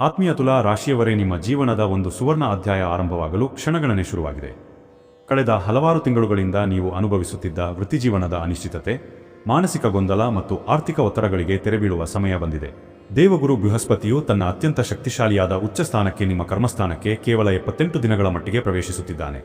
ಆತ್ಮೀಯ ತುಲಾ ರಾಶಿಯವರೇ, ನಿಮ್ಮ ಜೀವನದ ಒಂದು ಸುವರ್ಣ ಅಧ್ಯಾಯ ಆರಂಭವಾಗಲು ಕ್ಷಣಗಣನೆ ಶುರುವಾಗಿದೆ. ಕಳೆದ ಹಲವಾರು ತಿಂಗಳುಗಳಿಂದ ನೀವು ಅನುಭವಿಸುತ್ತಿದ್ದ ವೃತ್ತಿಜೀವನದ ಅನಿಶ್ಚಿತತೆ, ಮಾನಸಿಕ ಗೊಂದಲ ಮತ್ತು ಆರ್ಥಿಕ ಒತ್ತಡಗಳಿಗೆ ತೆರೆಬೀಳುವ ಸಮಯ ಬಂದಿದೆ. ದೇವಗುರು ಬೃಹಸ್ಪತಿಯು ತನ್ನ ಅತ್ಯಂತ ಶಕ್ತಿಶಾಲಿಯಾದ ಉಚ್ಚ ಸ್ಥಾನಕ್ಕೆ ನಿಮ್ಮ ಕರ್ಮಸ್ಥಾನಕ್ಕೆ ಕೇವಲ ಎಪ್ಪತ್ತೆಂಟು ದಿನಗಳ ಮಟ್ಟಿಗೆ ಪ್ರವೇಶಿಸುತ್ತಿದ್ದಾನೆ.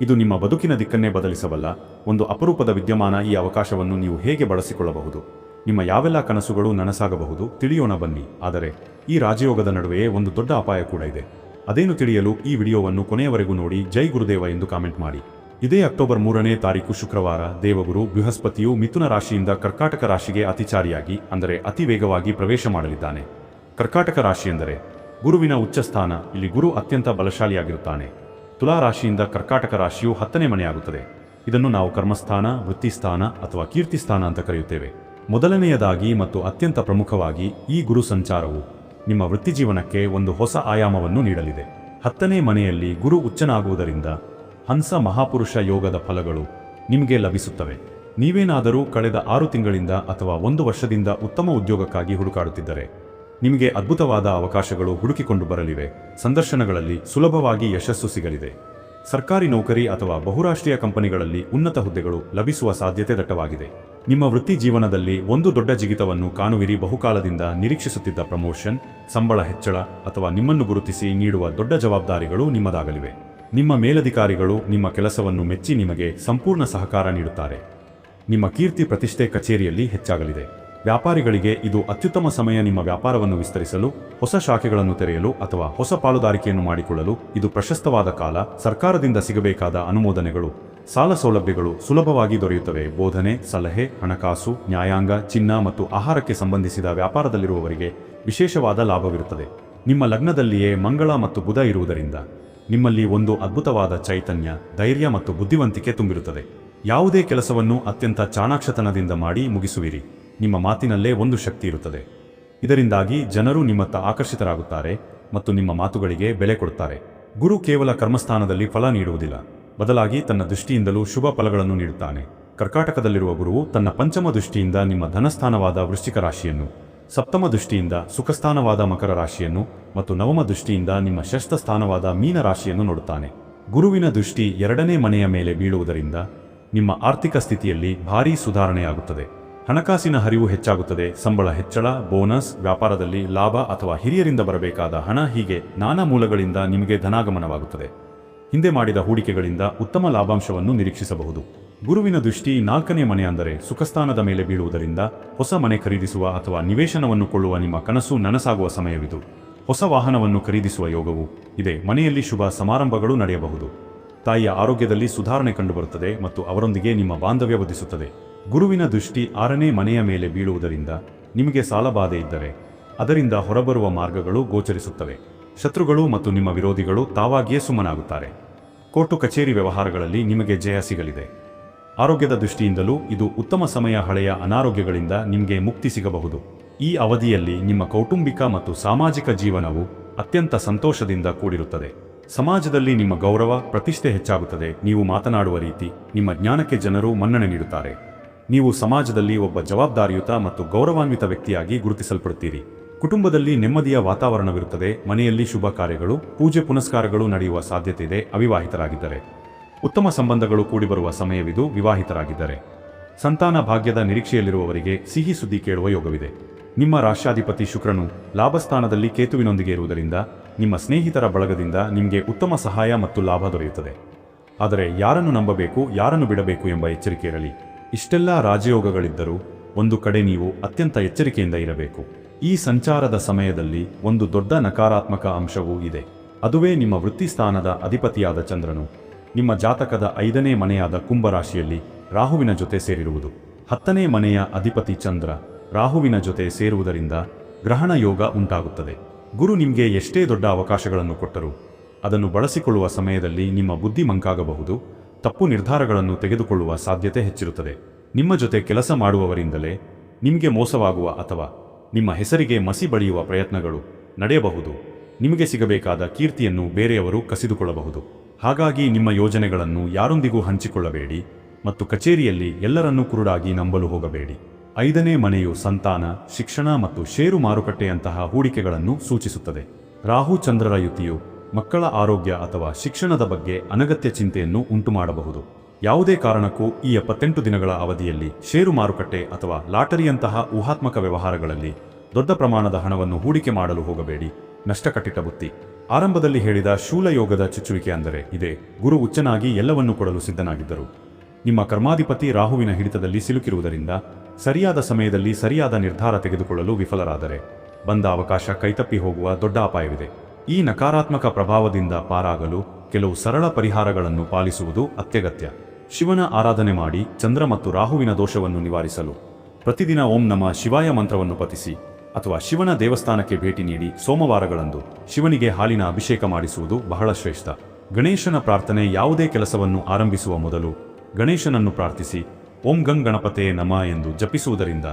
ಇದು ನಿಮ್ಮ ಬದುಕಿನ ದಿಕ್ಕನ್ನೇ ಬದಲಿಸಬಲ್ಲ ಒಂದು ಅಪರೂಪದ ವಿದ್ಯಮಾನ ಈ ಅವಕಾಶವನ್ನು ನೀವು ಹೇಗೆ ಬಳಸಿಕೊಳ್ಳಬಹುದು? ನಿಮ್ಮ ಯಾವೆಲ್ಲ ಕನಸುಗಳು ನನಸಾಗಬಹುದು ತಿಳಿಯೋಣ ಬನ್ನಿ. ಆದರೆ ಈ ರಾಜಯೋಗದ ನಡುವೆಯೇ ಒಂದು ದೊಡ್ಡ ಅಪಾಯ ಕೂಡ ಇದೆ. ಅದೇನು ತಿಳಿಯಲು ಈ ವಿಡಿಯೋವನ್ನು ಕೊನೆಯವರೆಗೂ ನೋಡಿ. ಜೈ ಗುರುದೇವ ಎಂದು ಕಾಮೆಂಟ್ ಮಾಡಿ. ಇದೇ ಅಕ್ಟೋಬರ್ ಮೂರನೇ ತಾರೀಕು ಶುಕ್ರವಾರ ದೇವಗುರು ಬೃಹಸ್ಪತಿಯು ಮಿಥುನ ರಾಶಿಯಿಂದ ಕರ್ಕಾಟಕ ರಾಶಿಗೆ ಅತಿಚಾರಿಯಾಗಿ, ಅಂದರೆ ಅತಿ ವೇಗವಾಗಿ ಪ್ರವೇಶ ಮಾಡಲಿದ್ದಾನೆ. ಕರ್ಕಾಟಕ ರಾಶಿ ಎಂದರೆ ಗುರುವಿನ ಉಚ್ಚ ಸ್ಥಾನ. ಇಲ್ಲಿ ಗುರು ಅತ್ಯಂತ ಬಲಶಾಲಿಯಾಗಿರುತ್ತಾನೆ. ತುಲಾ ರಾಶಿಯಿಂದ ಕರ್ಕಾಟಕ ರಾಶಿಯು ಹತ್ತನೇ ಮನೆಯಾಗುತ್ತದೆ. ಇದನ್ನು ನಾವು ಕರ್ಮಸ್ಥಾನ, ವೃತ್ತಿಸ್ಥಾನ ಅಥವಾ ಕೀರ್ತಿಸ್ಥಾನ ಅಂತ ಕರೆಯುತ್ತೇವೆ. ಮೊದಲನೆಯದಾಗಿ ಮತ್ತು ಅತ್ಯಂತ ಪ್ರಮುಖವಾಗಿ ಈ ಗುರು ಸಂಚಾರವು ನಿಮ್ಮ ವೃತ್ತಿಜೀವನಕ್ಕೆ ಒಂದು ಹೊಸ ಆಯಾಮವನ್ನು ನೀಡಲಿದೆ. ಹತ್ತನೇ ಮನೆಯಲ್ಲಿ ಗುರು ಉಚ್ಚನಾಗುವುದರಿಂದ ಹಂಸ ಮಹಾಪುರುಷ ಯೋಗದ ಫಲಗಳು ನಿಮಗೆ ಲಭಿಸುತ್ತವೆ. ನೀವೇನಾದರೂ ಕಳೆದ ಆರು ತಿಂಗಳಿಂದ ಅಥವಾ ಒಂದು ವರ್ಷದಿಂದ ಉತ್ತಮ ಉದ್ಯೋಗಕ್ಕಾಗಿ ಹುಡುಕಾಡುತ್ತಿದ್ದರೆ ನಿಮಗೆ ಅದ್ಭುತವಾದ ಅವಕಾಶಗಳು ಹುಡುಕಿಕೊಂಡು ಬರಲಿವೆ. ಸಂದರ್ಶನಗಳಲ್ಲಿ ಸುಲಭವಾಗಿ ಯಶಸ್ಸು ಸಿಗಲಿದೆ. ಸರ್ಕಾರಿ ನೌಕರಿ ಅಥವಾ ಬಹುರಾಷ್ಟ್ರೀಯ ಕಂಪನಿಗಳಲ್ಲಿ ಉನ್ನತ ಹುದ್ದೆಗಳು ಲಭಿಸುವ ಸಾಧ್ಯತೆ ದಟ್ಟವಾಗಿದೆ. ನಿಮ್ಮ ವೃತ್ತಿ ಜೀವನದಲ್ಲಿ ಒಂದು ದೊಡ್ಡ ಜಿಗಿತವನ್ನು ಕಾಣುವಿರಿ. ಬಹುಕಾಲದಿಂದ ನಿರೀಕ್ಷಿಸುತ್ತಿದ್ದ ಪ್ರಮೋಷನ್, ಸಂಬಳ ಹೆಚ್ಚಳ ಅಥವಾ ನಿಮ್ಮನ್ನು ಗುರುತಿಸಿ ನೀಡುವ ದೊಡ್ಡ ಜವಾಬ್ದಾರಿಗಳು ನಿಮ್ಮದಾಗಲಿವೆ. ನಿಮ್ಮ ಮೇಲಧಿಕಾರಿಗಳು ನಿಮ್ಮ ಕೆಲಸವನ್ನು ಮೆಚ್ಚಿ ನಿಮಗೆ ಸಂಪೂರ್ಣ ಸಹಕಾರ ನೀಡುತ್ತಾರೆ. ನಿಮ್ಮ ಕೀರ್ತಿ ಪ್ರತಿಷ್ಠೆ ಕಚೇರಿಯಲ್ಲಿ ಹೆಚ್ಚಾಗಲಿದೆ. ವ್ಯಾಪಾರಿಗಳಿಗೆ ಇದು ಅತ್ಯುತ್ತಮ ಸಮಯ ನಿಮ್ಮ ವ್ಯಾಪಾರವನ್ನು ವಿಸ್ತರಿಸಲು, ಹೊಸ ಶಾಖೆಗಳನ್ನು ತೆರೆಯಲು ಅಥವಾ ಹೊಸ ಪಾಲುದಾರಿಕೆಯನ್ನು ಮಾಡಿಕೊಳ್ಳಲು ಇದು ಪ್ರಶಸ್ತವಾದ ಕಾಲ. ಸರ್ಕಾರದಿಂದ ಸಿಗಬೇಕಾದ ಅನುಮೋದನೆಗಳು ಸಾಲ ಸೌಲಭ್ಯಗಳು ಸುಲಭವಾಗಿ ದೊರೆಯುತ್ತವೆ. ಬೋಧನೆ, ಸಲಹೆ, ಹಣಕಾಸು, ನ್ಯಾಯಾಂಗ, ಚಿನ್ನ ಮತ್ತು ಆಹಾರಕ್ಕೆ ಸಂಬಂಧಿಸಿದ ವ್ಯಾಪಾರದಲ್ಲಿರುವವರಿಗೆ ವಿಶೇಷವಾದ ಲಾಭವಿರುತ್ತದೆ. ನಿಮ್ಮ ಲಗ್ನದಲ್ಲಿಯೇ ಮಂಗಳ ಮತ್ತು ಬುಧ ಇರುವುದರಿಂದ ನಿಮ್ಮಲ್ಲಿ ಒಂದು ಅದ್ಭುತವಾದ ಚೈತನ್ಯ, ಧೈರ್ಯ ಮತ್ತು ಬುದ್ಧಿವಂತಿಕೆ ತುಂಬಿರುತ್ತದೆ. ಯಾವುದೇ ಕೆಲಸವನ್ನು ಅತ್ಯಂತ ಚಾಣಾಕ್ಷತನದಿಂದ ಮಾಡಿ ಮುಗಿಸುವಿರಿ. ನಿಮ್ಮ ಮಾತಿನಲ್ಲೇ ಒಂದು ಶಕ್ತಿ ಇರುತ್ತದೆ. ಇದರಿಂದಾಗಿ ಜನರು ನಿಮ್ಮತ್ತ ಆಕರ್ಷಿತರಾಗುತ್ತಾರೆ ಮತ್ತು ನಿಮ್ಮ ಮಾತುಗಳಿಗೆ ಬೆಲೆ ಕೊಡುತ್ತಾರೆ. ಗುರು ಕೇವಲ ಕರ್ಮಸ್ಥಾನದಲ್ಲಿ ಫಲ ನೀಡುವುದಿಲ್ಲ. ಬದಲಾಗಿ ತನ್ನ ದೃಷ್ಟಿಯಿಂದಲೂ ಶುಭ ಫಲಗಳನ್ನು ನೀಡುತ್ತಾನೆ. ಕರ್ಕಾಟಕದಲ್ಲಿರುವ ಗುರುವು ತನ್ನ ಪಂಚಮ ದೃಷ್ಟಿಯಿಂದ ನಿಮ್ಮ ಧನಸ್ಥಾನವಾದ ವೃಶ್ಚಿಕ ರಾಶಿಯನ್ನು, ಸಪ್ತಮ ದೃಷ್ಟಿಯಿಂದ ಸುಖಸ್ಥಾನವಾದ ಮಕರ ರಾಶಿಯನ್ನು ಮತ್ತು ನವಮ ದೃಷ್ಟಿಯಿಂದ ನಿಮ್ಮ ಷಷ್ಠ ಸ್ಥಾನವಾದ ಮೀನ ರಾಶಿಯನ್ನು ನೋಡುತ್ತಾನೆ. ಗುರುವಿನ ದೃಷ್ಟಿ ಎರಡನೇ ಮನೆಯ ಮೇಲೆ ಬೀಳುವುದರಿಂದ ನಿಮ್ಮ ಆರ್ಥಿಕ ಸ್ಥಿತಿಯಲ್ಲಿ ಭಾರೀ ಸುಧಾರಣೆಯಾಗುತ್ತದೆ. ಹಣಕಾಸಿನ ಹರಿವು ಹೆಚ್ಚಾಗುತ್ತದೆ. ಸಂಬಳ ಹೆಚ್ಚಳ, ಬೋನಸ್, ವ್ಯಾಪಾರದಲ್ಲಿ ಲಾಭ ಅಥವಾ ಹಿರಿಯರಿಂದ ಬರಬೇಕಾದ ಹಣ ಹೀಗೆ ನಾನಾ ಮೂಲಗಳಿಂದ ನಿಮಗೆ ಧನಾಗಮನವಾಗುತ್ತದೆ. ಹಿಂದೆ ಮಾಡಿದ ಹೂಡಿಕೆಗಳಿಂದ ಉತ್ತಮ ಲಾಭಾಂಶವನ್ನು ನಿರೀಕ್ಷಿಸಬಹುದು. ಗುರುವಿನ ದೃಷ್ಟಿ ನಾಲ್ಕನೇ ಮನೆ ಅಂದರೆ ಸುಖಸ್ಥಾನದ ಮೇಲೆ ಬೀಳುವುದರಿಂದ ಹೊಸ ಮನೆ ಖರೀದಿಸುವ ಅಥವಾ ನಿವೇಶನವನ್ನು ಕೊಳ್ಳುವ ನಿಮ್ಮ ಕನಸು ನನಸಾಗುವ ಸಮಯವಿದು. ಹೊಸ ವಾಹನವನ್ನು ಖರೀದಿಸುವ ಯೋಗವು ಇದೆ ಮನೆಯಲ್ಲಿ ಶುಭ ಸಮಾರಂಭಗಳು ನಡೆಯಬಹುದು. ತಾಯಿಯ ಆರೋಗ್ಯದಲ್ಲಿ ಸುಧಾರಣೆ ಕಂಡುಬರುತ್ತದೆ ಮತ್ತು ಅವರೊಂದಿಗೆ ನಿಮ್ಮ ಬಾಂಧವ್ಯ ವಧಿಸುತ್ತದೆ. ಗುರುವಿನ ದೃಷ್ಟಿ ಆರನೇ ಮನೆಯ ಮೇಲೆ ಬೀಳುವುದರಿಂದ ನಿಮಗೆ ಸಾಲಬಾಧೆ ಇದ್ದರೆ ಅದರಿಂದ ಹೊರಬರುವ ಮಾರ್ಗಗಳು ಗೋಚರಿಸುತ್ತವೆ. ಶತ್ರುಗಳು ಮತ್ತು ನಿಮ್ಮ ವಿರೋಧಿಗಳು ತಾವಾಗಿಯೇ ಸುಮ್ಮನಾಗುತ್ತಾರೆ. ಕೋರ್ಟು ಕಚೇರಿ ವ್ಯವಹಾರಗಳಲ್ಲಿ ನಿಮಗೆ ಜಯ ಸಿಗಲಿದೆ. ಆರೋಗ್ಯದ ದೃಷ್ಟಿಯಿಂದಲೂ ಇದು ಉತ್ತಮ ಸಮಯ ಹಳೆಯ ಅನಾರೋಗ್ಯಗಳಿಂದ ನಿಮಗೆ ಮುಕ್ತಿ ಸಿಗಬಹುದು. ಈ ಅವಧಿಯಲ್ಲಿ ನಿಮ್ಮ ಕೌಟುಂಬಿಕ ಮತ್ತು ಸಾಮಾಜಿಕ ಜೀವನವು ಅತ್ಯಂತ ಸಂತೋಷದಿಂದ ಕೂಡಿರುತ್ತದೆ. ಸಮಾಜದಲ್ಲಿ ನಿಮ್ಮ ಗೌರವ, ಪ್ರತಿಷ್ಠೆ ಹೆಚ್ಚಾಗುತ್ತದೆ. ನೀವು ಮಾತನಾಡುವ ರೀತಿ ನಿಮ್ಮ ಜ್ಞಾನಕ್ಕೆ ಜನರು ಮನ್ನಣೆ ನೀಡುತ್ತಾರೆ. ನೀವು ಸಮಾಜದಲ್ಲಿ ಒಬ್ಬ ಜವಾಬ್ದಾರಿಯುತ ಮತ್ತು ಗೌರವಾನ್ವಿತ ವ್ಯಕ್ತಿಯಾಗಿ ಗುರುತಿಸಲ್ಪಡುತ್ತೀರಿ. ಕುಟುಂಬದಲ್ಲಿ ನೆಮ್ಮದಿಯ ವಾತಾವರಣವಿರುತ್ತದೆ, ಮನೆಯಲ್ಲಿ ಶುಭ ಕಾರ್ಯಗಳು, ಪೂಜೆ ಪುನಸ್ಕಾರಗಳು ನಡೆಯುವ ಸಾಧ್ಯತೆ ಇದೆ ಅವಿವಾಹಿತರಾಗಿದ್ದರೆ. ಉತ್ತಮ ಸಂಬಂಧಗಳು ಕೂಡಿಬರುವ ಸಮಯವಿದು ವಿವಾಹಿತರಾಗಿದ್ದರೆ. ಸಂತಾನ ಭಾಗ್ಯದ ನಿರೀಕ್ಷೆಯಲ್ಲಿರುವವರಿಗೆ ಸಿಹಿ ಸುದ್ದಿ ಕೇಳುವ ಯೋಗವಿದೆ. ನಿಮ್ಮ ರಾಷ್ಟ್ರಾಧಿಪತಿ ಶುಕ್ರನು ಲಾಭಸ್ಥಾನದಲ್ಲಿ ಕೇತುವಿನೊಂದಿಗೆ ಇರುವುದರಿಂದ, ನಿಮ್ಮ ಸ್ನೇಹಿತರ ಬಳಗದಿಂದ ನಿಮಗೆ ಉತ್ತಮ ಸಹಾಯ ಮತ್ತು ಲಾಭ ದೊರೆಯುತ್ತದೆ. ಆದರೆ ಯಾರನ್ನು ನಂಬಬೇಕು, ಯಾರನ್ನು ಬಿಡಬೇಕು ಎಂಬ ಎಚ್ಚರಿಕೆ ಇರಲಿ. ಇಷ್ಟೆಲ್ಲ ರಾಜಯೋಗಗಳಿದ್ದರೂ ಒಂದು ಕಡೆ ನೀವು ಅತ್ಯಂತ ಎಚ್ಚರಿಕೆಯಿಂದ ಇರಬೇಕು. ಈ ಸಂಚಾರದ ಸಮಯದಲ್ಲಿ ಒಂದು ದೊಡ್ಡ ನಕಾರಾತ್ಮಕ ಅಂಶವೂ ಇದೆ. ಅದುವೇ ನಿಮ್ಮ ವೃತ್ತಿಸ್ಥಾನದ ಅಧಿಪತಿಯಾದ ಚಂದ್ರನು. ನಿಮ್ಮ ಜಾತಕದ ಐದನೇ ಮನೆಯಾದ ಕುಂಭರಾಶಿಯಲ್ಲಿ ರಾಹುವಿನ ಜೊತೆ ಸೇರಿರುವುದು. ಹತ್ತನೇ ಮನೆಯ ಅಧಿಪತಿ ಚಂದ್ರ ರಾಹುವಿನ ಜೊತೆ ಸೇರುವುದರಿಂದ ಗ್ರಹಣ ಯೋಗ ಉಂಟಾಗುತ್ತದೆ. ಗುರು ನಿಮಗೆ ಎಷ್ಟೇ ದೊಡ್ಡ ಅವಕಾಶಗಳನ್ನು ಕೊಟ್ಟರೂ ಅದನ್ನು ಬಳಸಿಕೊಳ್ಳುವ ಸಮಯದಲ್ಲಿ ನಿಮ್ಮ ಬುದ್ಧಿ ಮಂಕಾಗಬಹುದು. ತಪ್ಪು ನಿರ್ಧಾರಗಳನ್ನು ತೆಗೆದುಕೊಳ್ಳುವ ಸಾಧ್ಯತೆ ಹೆಚ್ಚಿರುತ್ತದೆ. ನಿಮ್ಮ ಜೊತೆ ಕೆಲಸ ಮಾಡುವವರಿಂದಲೇ ನಿಮಗೆ ಮೋಸವಾಗುವ ಅಥವಾ ನಿಮ್ಮ ಹೆಸರಿಗೆ ಮಸಿ ಬಳಿಯುವ ಪ್ರಯತ್ನಗಳು ನಡೆಯಬಹುದು. ನಿಮಗೆ ಸಿಗಬೇಕಾದ ಕೀರ್ತಿಯನ್ನು ಬೇರೆಯವರು ಕಸಿದುಕೊಳ್ಳಬಹುದು. ಹಾಗಾಗಿ ನಿಮ್ಮ ಯೋಜನೆಗಳನ್ನು ಯಾರೊಂದಿಗೂ ಹಂಚಿಕೊಳ್ಳಬೇಡಿ ಮತ್ತು ಕಚೇರಿಯಲ್ಲಿ ಎಲ್ಲರನ್ನೂ ಕುರುಡಾಗಿ ನಂಬಲು ಹೋಗಬೇಡಿ. ಐದನೇ ಮನೆಯು ಸಂತಾನ, ಶಿಕ್ಷಣ ಮತ್ತು ಷೇರು ಮಾರುಕಟ್ಟೆಯಂತಹ ಹೂಡಿಕೆಗಳನ್ನು ಸೂಚಿಸುತ್ತದೆ. ರಾಹು ಚಂದ್ರರ ಯುತಿಯು ಮಕ್ಕಳ ಆರೋಗ್ಯ ಅಥವಾ ಶಿಕ್ಷಣದ ಬಗ್ಗೆ ಅನಗತ್ಯ ಚಿಂತೆಯನ್ನು ಉಂಟುಮಾಡಬಹುದು. ಯಾವುದೇ ಕಾರಣಕ್ಕೂ ಈ ಎಪ್ಪತ್ತೆಂಟು ದಿನಗಳ ಅವಧಿಯಲ್ಲಿ ಷೇರು ಮಾರುಕಟ್ಟೆ ಅಥವಾ ಲಾಟರಿಯಂತಹ ಊಹಾತ್ಮಕ ವ್ಯವಹಾರಗಳಲ್ಲಿ ದೊಡ್ಡ ಪ್ರಮಾಣದ ಹಣವನ್ನು ಹೂಡಿಕೆ ಮಾಡಲು ಹೋಗಬೇಡಿ. ನಷ್ಟ ಕಟ್ಟಿಟ್ಟ ಬುತ್ತಿ. ಆರಂಭದಲ್ಲಿ ಹೇಳಿದ ಶೂಲಯೋಗದ ಚುಚ್ಚುವಿಕೆ ಅಂದರೆ ಇದೆ. ಗುರು ಉಚ್ಚನಾಗಿ ಎಲ್ಲವನ್ನೂ ಕೊಡಲು ಸಿದ್ಧನಾಗಿದ್ದರು. ನಿಮ್ಮ ಕರ್ಮಾಧಿಪತಿ ರಾಹುವಿನ ಹಿಡಿತದಲ್ಲಿ ಸಿಲುಕಿರುವುದರಿಂದ ಸರಿಯಾದ ಸಮಯದಲ್ಲಿ ಸರಿಯಾದ ನಿರ್ಧಾರ ತೆಗೆದುಕೊಳ್ಳಲು ವಿಫಲರಾದರೆ ಬಂದ ಅವಕಾಶ ಕೈತಪ್ಪಿ ಹೋಗುವ ದೊಡ್ಡ ಅಪಾಯವಿದೆ. ಈ ನಕಾರಾತ್ಮಕ ಪ್ರಭಾವದಿಂದ ಪಾರಾಗಲು ಕೆಲವು ಸರಳ ಪರಿಹಾರಗಳನ್ನು ಪಾಲಿಸುವುದು ಅತ್ಯಗತ್ಯ. ಶಿವನ ಆರಾಧನೆ ಮಾಡಿ ಚಂದ್ರ ಮತ್ತು ರಾಹುವಿನ ದೋಷವನ್ನು ನಿವಾರಿಸಲು. ಪ್ರತಿದಿನ ಓಂ ನಮ ಶಿವಾಯ ಮಂತ್ರವನ್ನು ಪತಿಸಿ ಅಥವಾ ಶಿವನ ದೇವಸ್ಥಾನಕ್ಕೆ ಭೇಟಿ ನೀಡಿ ಸೋಮವಾರಗಳಂದು ಶಿವನಿಗೆ ಹಾಲಿನ ಅಭಿಷೇಕ ಮಾಡಿಸುವುದು ಬಹಳ ಶ್ರೇಷ್ಠ. ಗಣೇಶನ ಪ್ರಾರ್ಥನೆ ಯಾವುದೇ ಕೆಲಸವನ್ನು ಆರಂಭಿಸುವ ಮೊದಲು ಗಣೇಶನನ್ನು ಪ್ರಾರ್ಥಿಸಿ, ಓಂ ಗಂ ಗಣಪತೆ ನಮ ಎಂದು ಜಪಿಸುವುದರಿಂದ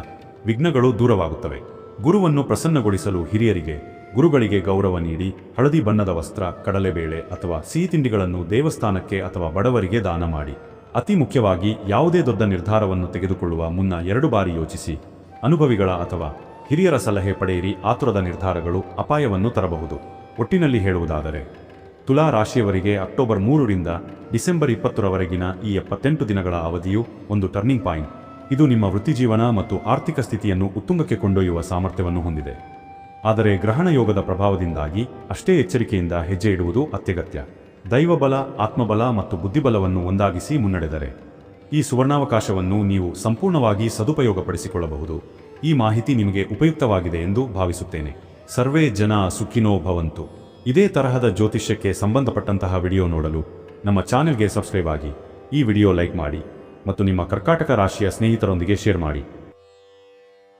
ವಿಘ್ನಗಳು ದೂರವಾಗುತ್ತವೆ. ಗುರುವನ್ನು ಪ್ರಸನ್ನಗೊಳಿಸಲು ಹಿರಿಯರಿಗೆ, ಗುರುಗಳಿಗೆ ಗೌರವ ನೀಡಿ ಹಳದಿ ಬಣ್ಣದ ವಸ್ತ್ರ ಕಡಲೆಬೇಳೆ ಅಥವಾ ಸಿಹಿ ತಿಂಡಿಗಳನ್ನು ದೇವಸ್ಥಾನಕ್ಕೆ ಅಥವಾ ಬಡವರಿಗೆ ದಾನ ಮಾಡಿ. ಅತಿ ಮುಖ್ಯವಾಗಿ ಯಾವುದೇ ದೊಡ್ಡ ನಿರ್ಧಾರವನ್ನು ತೆಗೆದುಕೊಳ್ಳುವ ಮುನ್ನ ಎರಡು ಬಾರಿ ಯೋಚಿಸಿ. ಅನುಭವಿಗಳ ಅಥವಾ ಹಿರಿಯರ ಸಲಹೆ ಪಡೆಯಿರಿ ಆತುರದ ನಿರ್ಧಾರಗಳು ಅಪಾಯವನ್ನು ತರಬಹುದು. ಒಟ್ಟಿನಲ್ಲಿ ಹೇಳುವುದಾದರೆ, ತುಲಾ ರಾಶಿಯವರಿಗೆ ಅಕ್ಟೋಬರ್ ಮೂರರಿಂದ ಡಿಸೆಂಬರ್ ಇಪ್ಪತ್ತರವರೆಗಿನ ಈ ಎಪ್ಪತ್ತೆಂಟು ದಿನಗಳ ಅವಧಿಯು ಒಂದು ಟರ್ನಿಂಗ್ ಪಾಯಿಂಟ್ ಇದು ನಿಮ್ಮ ವೃತ್ತಿಜೀವನ ಮತ್ತು ಆರ್ಥಿಕ ಸ್ಥಿತಿಯನ್ನು ಉತ್ತುಂಗಕ್ಕೆ ಕೊಂಡೊಯ್ಯುವ ಸಾಮರ್ಥ್ಯವನ್ನು ಹೊಂದಿದೆ. ಆದರೆ ಗ್ರಹಣ ಯೋಗದ ಪ್ರಭಾವದಿಂದಾಗಿ ಅಷ್ಟೇ ಎಚ್ಚರಿಕೆಯಿಂದ ಹೆಜ್ಜೆ ಇಡುವುದು ಅತ್ಯಗತ್ಯ. ದೈವಬಲ, ಆತ್ಮಬಲ ಮತ್ತು ಬುದ್ಧಿಬಲವನ್ನು ಒಂದಾಗಿಸಿ ಮುನ್ನಡೆದರೆ. ಈ ಸುವರ್ಣಾವಕಾಶವನ್ನು ನೀವು ಸಂಪೂರ್ಣವಾಗಿ ಸದುಪಯೋಗಪಡಿಸಿಕೊಳ್ಳಬಹುದು. ಈ ಮಾಹಿತಿ ನಿಮಗೆ ಉಪಯುಕ್ತವಾಗಿದೆ ಎಂದು ಭಾವಿಸುತ್ತೇನೆ. ಸರ್ವೇ ಜನ ಸುಖಿನೋ ಭವಂತು. ಇದೇ ತರಹದ ಜ್ಯೋತಿಷ್ಯಕ್ಕೆ ಸಂಬಂಧಪಟ್ಟಂತಹ ವಿಡಿಯೋ ನೋಡಲು ನಮ್ಮ ಚಾನೆಲ್ಗೆ ಸಬ್ಸ್ಕ್ರೈಬ್ ಆಗಿ ಈ ವಿಡಿಯೋ ಲೈಕ್ ಮಾಡಿ ಮತ್ತು ನಿಮ್ಮ ಕರ್ಕಾಟಕ ರಾಶಿಯ ಸ್ನೇಹಿತರೊಂದಿಗೆ ಶೇರ್ ಮಾಡಿ.